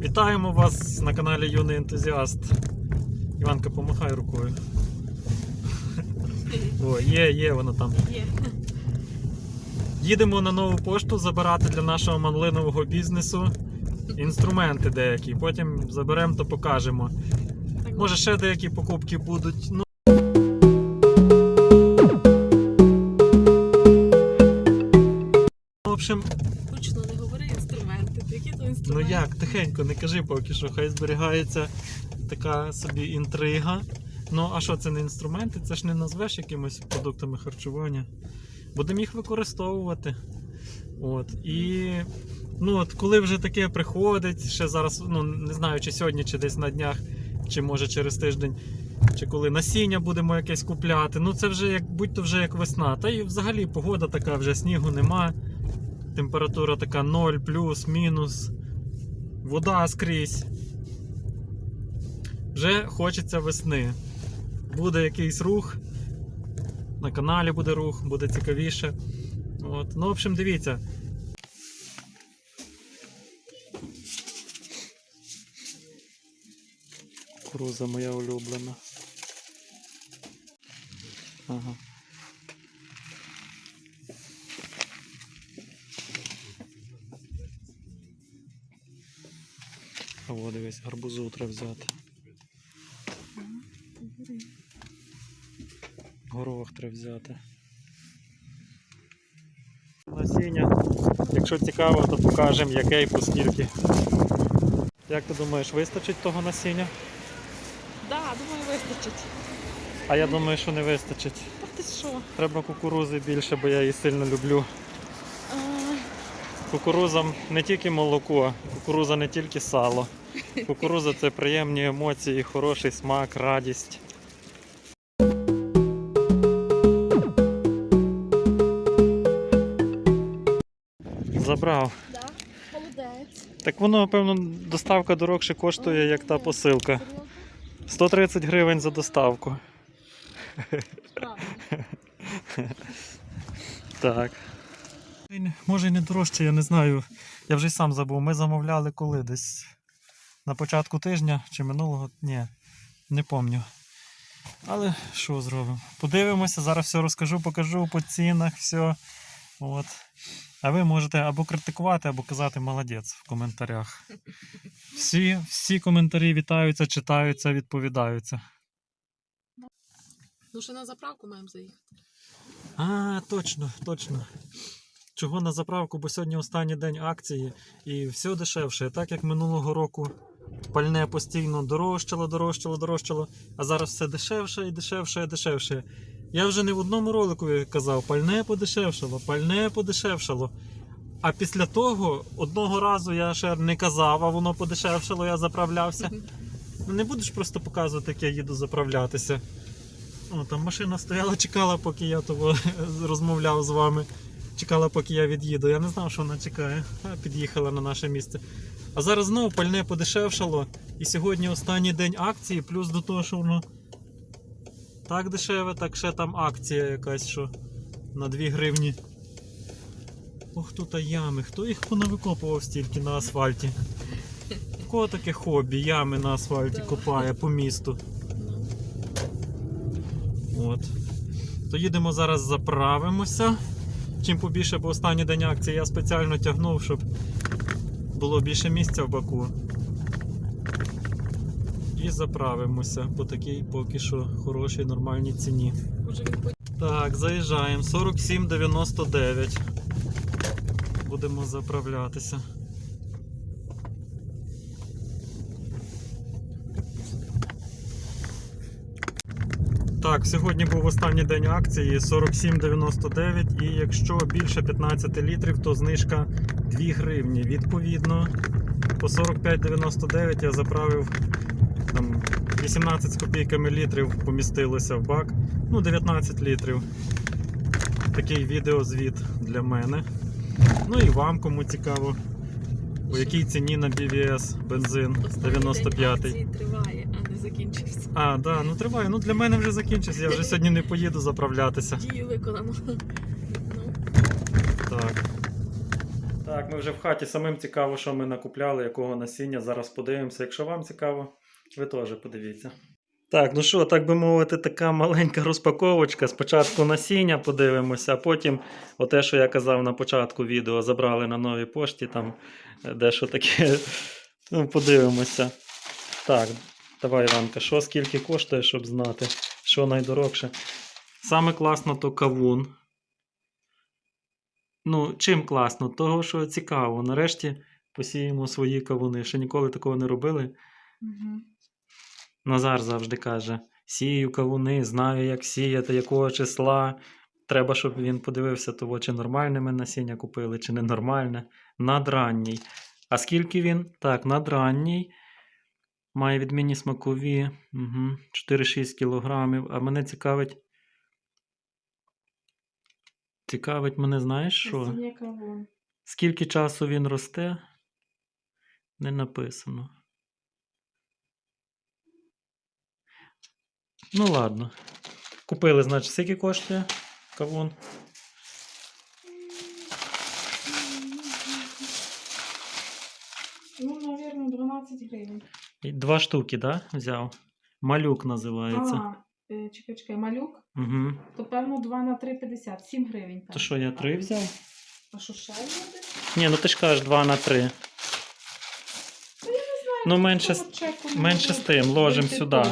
Вітаємо вас на каналі Юний Ентузіаст. Іванка, помахай рукою. О, є, є воно там. Є. Їдемо на нову пошту забирати для нашого манлинового бізнесу інструменти деякі. Потім заберемо та покажемо. Може ще деякі покупки будуть. Як, тихенько, не кажи поки що, хай зберігається така собі інтрига. Ну, а що це не інструменти? Це ж не назвеш якимось продуктами харчування. Будемо їх використовувати. От. І ну, от, коли вже таке приходить, ще зараз, ну не знаю, чи сьогодні, чи десь на днях, чи може через тиждень, чи коли насіння будемо якесь купляти. Ну це вже як будь-то вже як весна. Та і взагалі погода така, вже снігу нема. Температура така 0, плюс, мінус. Вода скрізь. Вже хочеться весни. Буде якийсь рух. На каналі буде рух, буде цікавіше. От. Ну, в общем, дивіться. Круза моя улюблена. Ага. А дивись, гарбузу треба взяти. Горох треба взяти. Насіння. Якщо цікаво, то покажемо яке і по скільки. Як ти думаєш, вистачить того насіння? Да, думаю, вистачить. А я думаю, що не вистачить. Та ти що? Треба кукурузи більше, бо я її сильно люблю. А, Кукурузам не тільки молоко, кукуруза не тільки сало. Кукуруза це приємні емоції, хороший смак, радість. Забрав. да, молодець. Так воно, певно, доставка дорогше коштує, як та посилка. 130 гривень за доставку. Так. Може і не дорожче, я не знаю. Я вже й сам забув. Ми замовляли коли десь на початку тижня чи минулого. Ні, не пам'ятаю. Але що зробимо? Подивимося, зараз все розкажу, покажу по цінах, все. От. А ви можете або критикувати, або казати молодець в коментарях. Всі, всі коментарі вітаються, читаються, відповідаються. Ну, ще на заправку маємо заїхати. А, точно, точно. Чого на заправку, бо сьогодні останній день акції і все дешевше. Так як минулого року пальне постійно дорожчало, дорожчало, дорожчало, а зараз все дешевше і дешевше і дешевше. Я вже не в одному ролику казав, пальне подешевшало, пальне подешевшало. А після того одного разу я ще не казав, а воно подешевшало, я заправлявся. Ну не будеш просто показувати, як я їду заправлятися. О, там машина стояла, чекала, поки я того розмовляв з вами. Чекала, поки я від'їду. Я не знав, що вона чекає. А під'їхала на наше місце. А зараз знову пальне подешевшало. І сьогодні останній день акції, плюс до того, що воно так дешеве, так ще там акція якась, що на 2 гривні. Ох, тут а ями. Хто їх понавикопував стільки на асфальті? В кого таке хобі? Ями на асфальті копає по місту. От. То їдемо зараз заправимося. Чим побільше, бо останній день акції я спеціально тягнув, щоб було більше місця в баку. І заправимося по такій поки що хорошій нормальній ціні. Так, заїжджаємо. 47,99. Будемо заправлятися. Так, сьогодні був останній день акції 47,99 і якщо більше 15 літрів, то знижка 2 гривні. Відповідно, по 45,99 я заправив там 18 з копійками літрів помістилося в бак. Ну, 19 літрів. Такий відеозвіт для мене. Ну і вам кому цікаво. У якій ціні на BVS бензин 95-й. триває, а не закінчився. А, да, ну триває. Ну для мене вже закінчився. Я вже сьогодні не поїду заправлятися. Дію виконано. Так. Так, ми вже в хаті. Самим цікаво, що ми накупляли, якого насіння. Зараз подивимося. Якщо вам цікаво, ви теж подивіться. Так, ну що, так би мовити, така маленька розпаковочка. Спочатку насіння подивимося, а потім оте, що я казав на початку відео, забрали на новій пошті, там е, дещо таке. Ну, подивимося. Так, давай, Іванка, що скільки коштує, щоб знати, що найдорожче. Саме класно то кавун. Ну, чим класно? Того, що цікаво. Нарешті посіємо свої кавуни. Ще ніколи такого не робили. Угу. Назар завжди каже: сію кавуни, знаю, як сіяти, якого числа. Треба, щоб він подивився, того, чи нормальне ми насіння купили, чи ненормальне. Надранній. А скільки він? Так, надранній. Має відмінні смакові. Угу. 4-6 кілограмів. А мене цікавить. Цікавить мене, знаєш що? Скільки часу він росте? Не написано. Ну ладно. Купили, значить, скільки коштує кавун? Ну, мабуть, 12 гривень. Два штуки, да? Взяв. Малюк називається. А, е, чекай, чекай, малюк, Угу. то певно 2 на 3,50, 7 гривень. То що, я три взяв? А що ще буде? Ні, ну ти ж кажеш 2 на 3. Ну, менше, з- менше з тим, ложим сюди.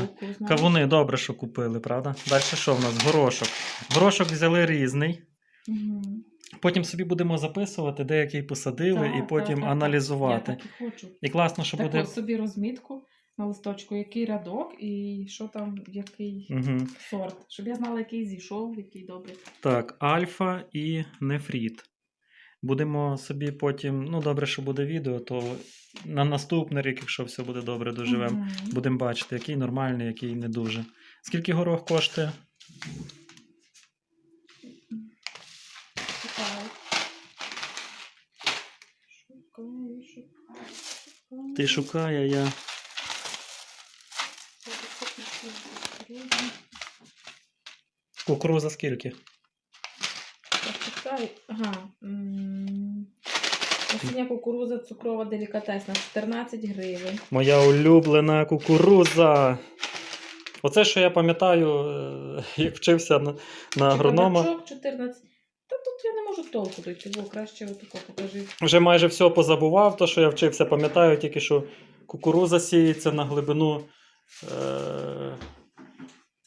Кавуни добре, що купили, правда? Далі що в нас? Горошок. Горошок взяли різний. Потім собі будемо записувати, де який посадили, і потім аналізувати. Я так і хочу. І класно, що так буде. от собі розмітку на листочку, який рядок і що там, який Угу. сорт. Щоб я знала, який зійшов, який добрий. Так, альфа і нефріт. Будемо собі потім, ну добре, що буде відео, то на наступний рік, якщо все буде добре, доживемо, Мгм. будемо бачити, який нормальний, який не дуже. Скільки горох коштує? Ти шукай, а я. Кукуруза скільки? Ага. Осіння кукуруза цукрова делікатесна 14 гривень. Моя улюблена кукуруза. Оце, що я пам'ятаю, е, як вчився на, на агронома. 14. Та тут я не можу толку дойти, бо краще отако покажи. Вже майже все позабував, то, що я вчився, пам'ятаю тільки, що кукуруза сіється на глибину. Е-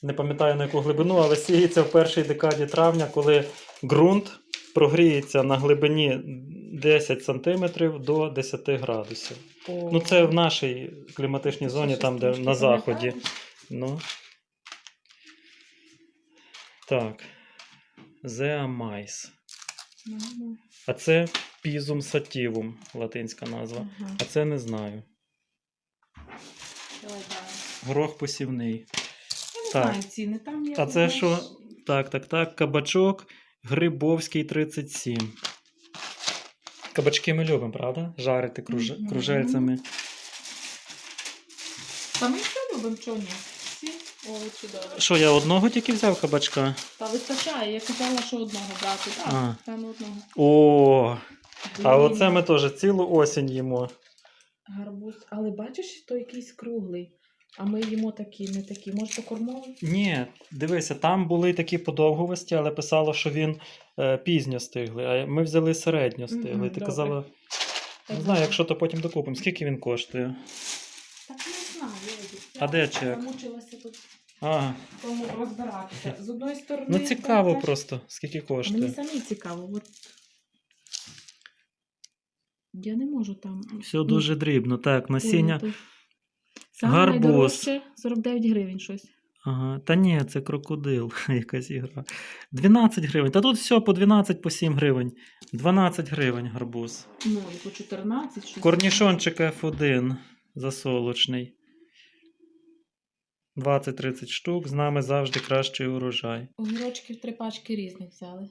не пам'ятаю на яку глибину, але сіється в першій декаді травня, коли ґрунт прогріється на глибині 10 см до 10 градусів. О, Ну, це в нашій кліматичній зоні, там, де на заході. Ну. Так. Зеамайс. А це Пізум сатівум, латинська назва. ага. А це не знаю. Горох посівний. Я Так. знаю ціни, там є. А це знаєш, що? Так, так, так. Кабачок Грибовський 37. Кабачки ми любимо, правда? Жарити круж... Мгм. кружельцями. Та ми все любимо, чого ні? Всі овочі добре. Що, я одного тільки взяв кабачка? Та вистачає, я казала, що одного брати. Так, А. певно одного. О, а Блін, оце ми теж цілу осінь їмо. Гарбуз. Але бачиш, то якийсь круглий. А ми їмо такі, не такі. Може, то кормовий? Ні, дивися, там були такі подовгувості, але писало, що він е, пізньо стиглий, а ми взяли середньо стиглий. Мгм, Ти добре. казала, не знаю, якщо то потім докупимо. Скільки він коштує? Так не знаю, Едік. А де чек? Замучилася тут А, в тому розбиратися. З одної сторони. ну цікаво так, просто, скільки Мені коштує. самі цікаво. От... Я не можу там. Все дуже дрібно. Так, насіння. То- Саме Гарбуз. найдорожче 49 гривень щось. Ага, та ні, це крокодил, якась ігра. 12 гривень. Та тут все по 12, по 7 гривень. 12 гривень гарбуз. Ну, і по 14 щось. Корнішончик F1 засолочний. 20-30 штук. З нами завжди кращий урожай. Огірочків три пачки різних взяли.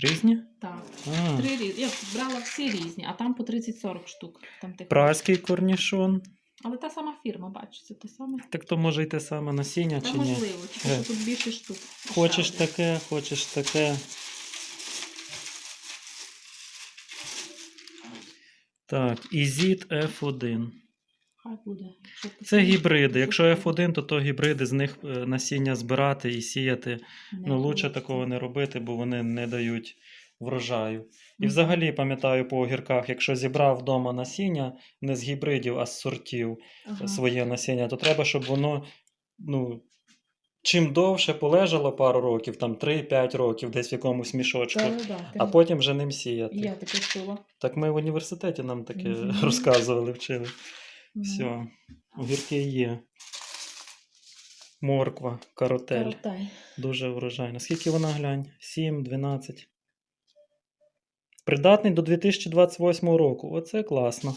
Різні? Так. А, Три різні. Я брала всі різні, а там по 30-40 штук. Там тих. праський корнішон. Але та сама фірма, бачиш, це те саме. Так то може й те саме насіння Та чи ні? можливо, тільки Е. що тут більше штук. Хочеш Ще один. таке, хочеш таке. Так, Ізіт F1. Хай буде. Щоб Це гібриди. Якщо F1, то то гібриди, з них е, насіння збирати і сіяти. не Ну, лучше такого не робити, бо вони не дають врожаю. І взагалі пам'ятаю по огірках, якщо зібрав вдома насіння не з гібридів, а з сортів Ага. своє насіння, то треба, щоб воно ну, чим довше полежало пару років, там 3-5 років десь в якомусь мішочку, Та, да, а ж- потім вже ним сіяти. Я таке чула. Так ми в університеті нам таке Мгм. розказували, вчили. Ну, Все, огірки є. Морква, каротель. Каротай. Дуже врожайна. Скільки вона глянь? 7, 12. Придатний до 2028 року. Оце класно.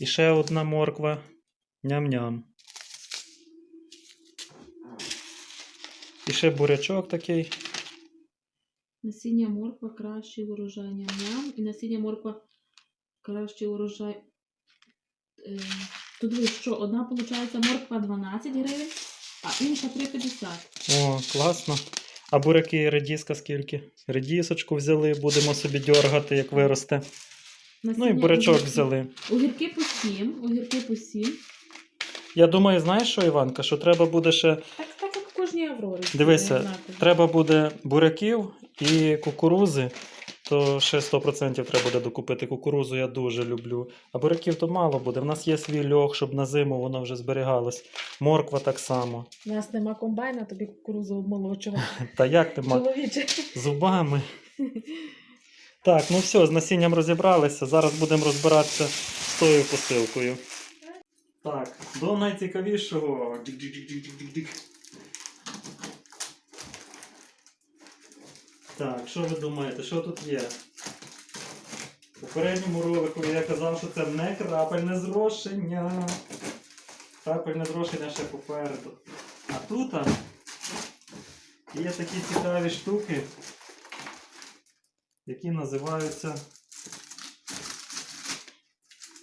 І ще одна морква. Ням-ням. І ще бурячок такий. Насіння морква кращий урожай ням-ням. І насіння морква кращий урожай. Е, Тут дивись, що одна виходить морква 12 гривень, а інша 3,50. О, класно. А буряки і редіска скільки? Редісочку взяли, будемо собі дьоргати, як виросте. Ну і бурячок взяли. Огірки по 7, огірки по 7. Я думаю, знаєш що, Іванка, що треба буде ще. Так, так як в кожній аврорі. Дивися. Треба буде буряків і кукурузи, то ще 100% треба буде докупити. Кукурузу я дуже люблю. А буряків то мало буде. В нас є свій льох, щоб на зиму воно вже зберігалось. Морква так само. У нас нема комбайна, тобі кукурузу обмолочувати. Та як ти? Чоловіче. Зубами. Так, ну все, з насінням розібралися. Зараз будемо розбиратися з тою посилкою. Так, до найцікавішого. Так, що ви думаєте, що тут є? У попередньому ролику я казав, що це не крапельне зрошення. Крапельне зрошення ще попереду. А тут є такі цікаві штуки, які називаються.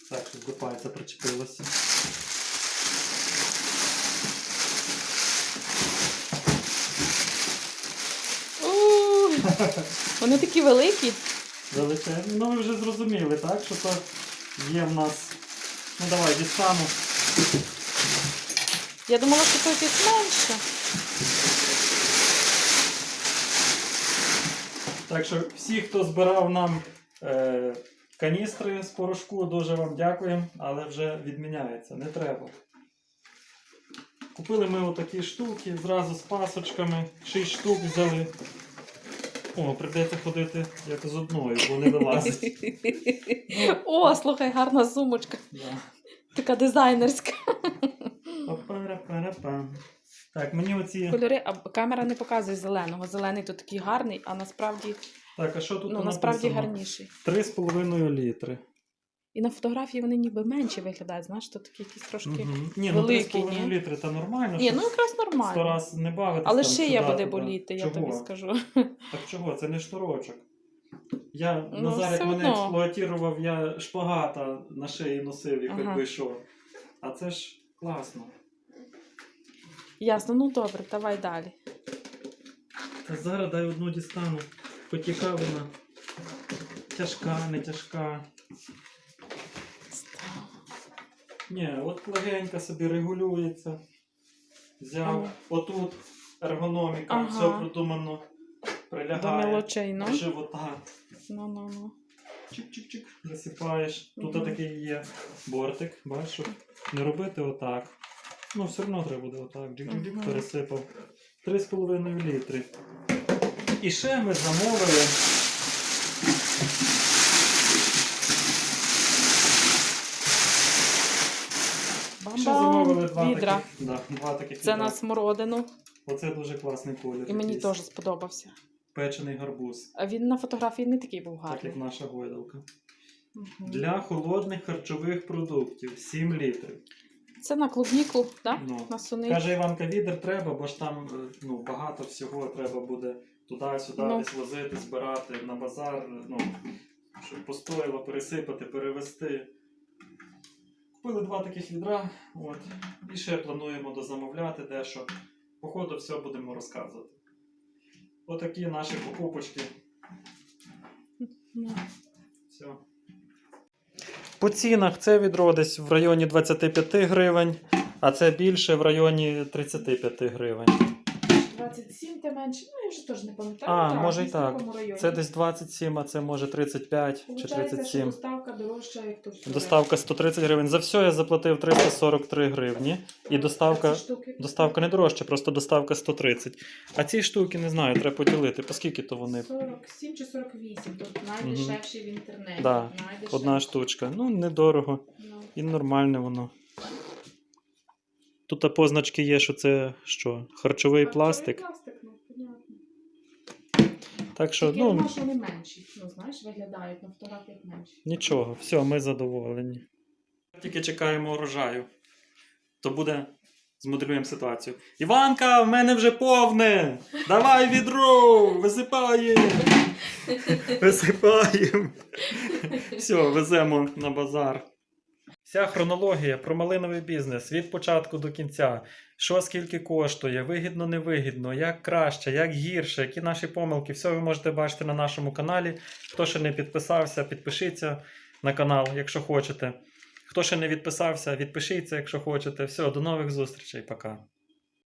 Так, щось пальця причепилося. У, Вони такі великі. Величезні. Ну ви вже зрозуміли, так? Що то є в нас. Ну давай, дістану. Я думала, що тут їх менше. Так що всі, хто збирав нам е, каністри з порошку, дуже вам дякуємо, але вже відміняється, не треба. Купили ми отакі штуки зразу з пасочками, 6 штук взяли. О, прийдеться ходити як з одною, бо не вилазить. О, слухай, гарна сумочка. да. Така дизайнерська. Так, мені оці. Кольори, а камера не показує зеленого. Зелений тут такий гарний, а насправді, Так, а що тут ну, насправді написано? гарніший. 3,5 літри. І на фотографії вони ніби менші виглядають, знаєш, тут такі якісь трошки. Мгм. Ні, ну 3,5 літри це нормально. Ні, ну якраз сто нормально. раз не бавитися. Але шия буде боліти, я тобі скажу. Так чого? Це не шторочок. Я Ну, Назар, як мене експлуатував, я шпагата на шиї носив і хоч Ага. би що. А це ж класно. Ясно, ну добре, давай далі. Та зараз дай одну дістану. Хоч яка вона. Тяжка, не тяжка. Ні, от легенька собі регулюється. Взяв. Отут ергономіка, Ага. все продумано. До Прилягає. мелочей, ну. до живота. Ну, ну, ну. Чик-чик-чик. Засипаєш. Тут Мгм. такий є бортик, бачиш, щоб не робити отак. Ну, все одно треба буде отак. Джик-джик-джик, Мгм. пересипав. 3,5 літри. І ще ми замовили. Ще замовили два Відра. таких. Да, два таких Це відра. на смородину. Оце дуже класний колір. І мені якийсь. теж сподобався. Печений гарбуз. А він на фотографії не такий був Так як гарний. наша гойдалка. Мгм. Для холодних харчових продуктів 7 літрів. Це на клубніку, так? Ну, На суни. Каже Іванка, відер треба, бо ж там е, ну, багато всього треба буде туди-сюди Ну. десь возити, збирати на базар, ну, щоб постояло, пересипати, перевезти. Купили два таких відра, от, і ще плануємо дозамовляти дещо. По ходу все будемо розказувати. Отакі наші покупочки. Ну, Все. По цінах це відро десь в районі 25 гривень, а це більше в районі 35 гривень. 27 та менше. Ну, я вже теж не пам'ятаю. А, Так, може десь в так. такому районі. Це десь 27, а це може 35 чи Получається, що 37. доставка дорожча, як то все. Доставка 130 гривень. За все я заплатив 343 гривні. І доставка. Доставка не дорожча, просто доставка 130. А ці штуки не знаю, треба поділити. По скільки то вони? 47 чи 48, тут найдешевші в інтернеті. Да, найдешевші. Одна штучка. Ну, недорого. Ну, І нормальне воно. Тут позначки є, що це що? Харчовий пластик. пластик, ну, понятно. Так що, Тільки ну, думаю, що вони менші. Ну, знаєш, виглядають на фотографіях менші. нічого, все, ми задоволені. Тільки чекаємо урожаю. То буде. Змоделюємо ситуацію. Іванка, в мене вже повне! Давай відро! Висипаємо! Висипаємо! Все, веземо на базар. Вся хронологія про малиновий бізнес від початку до кінця. Що скільки коштує, вигідно, невигідно, як краще, як гірше, які наші помилки. Все ви можете бачити на нашому каналі. Хто ще не підписався, підпишіться на канал, якщо хочете. Хто ще не відписався, відпишіться, якщо хочете. Все, до нових зустрічей, пока.